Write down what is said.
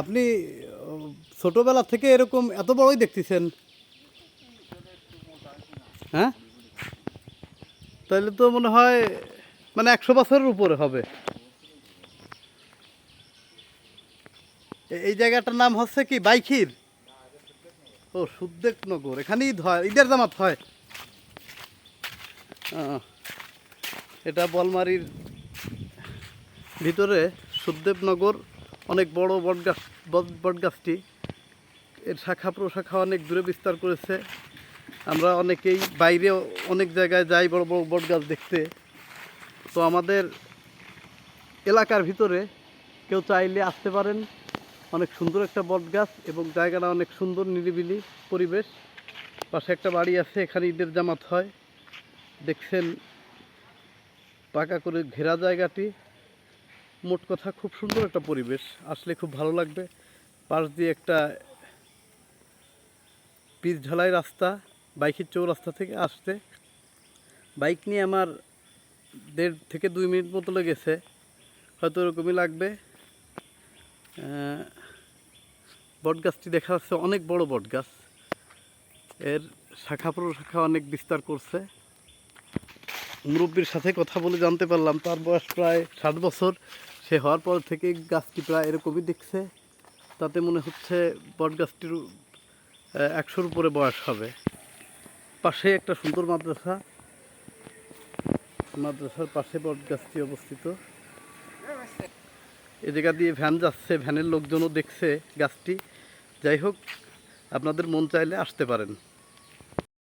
আপনি ছোটবেলা থেকে এরকম এত বড়ই দেখতেছেন? হ্যাঁ? তাহলে তো মনে হয় মানে একশো বছরের উপরে হবে। এই জায়গাটার নাম হচ্ছে কি, বাইখির? ও সুদ্দেক নগর এখানেই হয় ঈদের জামাত হয়। এটা বলমারির ভিতরে সুখদেবনগর, অনেক বড় বটগাছ, বট- বটগাছটি। এর শাখা প্রশাখা অনেক দূরে বিস্তার করেছে। আমরা অনেকেই বাইরে অনেক জায়গায় যাই বড় বড় বটগাছ দেখতে। তো আমাদের এলাকার ভিতরে কেউ চাইলে আসতে পারেন। অনেক সুন্দর একটা বটগাছ এবং জায়গাটা অনেক সুন্দর, নিরিবিলি পরিবেশ। পাশে একটা বাড়ি আছে, এখানে ঈদের জামাত হয়। দেখছেন, পাকা করে ঘেরা জায়গাটি। মোট কথা খুব সুন্দর একটা পরিবেশ। আসলে খুব ভালো লাগবে। পাশ দিয়ে একটা পিচ ঝালাই রাস্তা, বাইকের চৌরাস্তা থেকে আসতে। বাইক নিয়ে আমার দেড় থেকে দুই মিনিট মতো লেগেছে। হয়তো ওরকমই লাগবে। বটগাছটি দেখা যাচ্ছে অনেক বড় বটগাছ। এর শাখা প্রশাখা অনেক বিস্তার করছে। মুরব্বীর সাথে কথা বলে জানতে পারলাম। তার বয়স প্রায় ষাট বছর। সে হওয়ার পর থেকে গাছটি প্রায় এরকমই দেখছে, তাতে মনে হচ্ছে বট গাছটির একশোর উপরে বয়স হবে। পাশে একটা সুন্দর মাদ্রাসা, মাদ্রাসার পাশে বট গাছটি অবস্থিত। এ জায়গা দিয়ে ভ্যান যাচ্ছে, ভ্যানের লোকজনও দেখছে গাছটি। যাই হোক, আপনাদের মন চাইলে আসতে পারেন।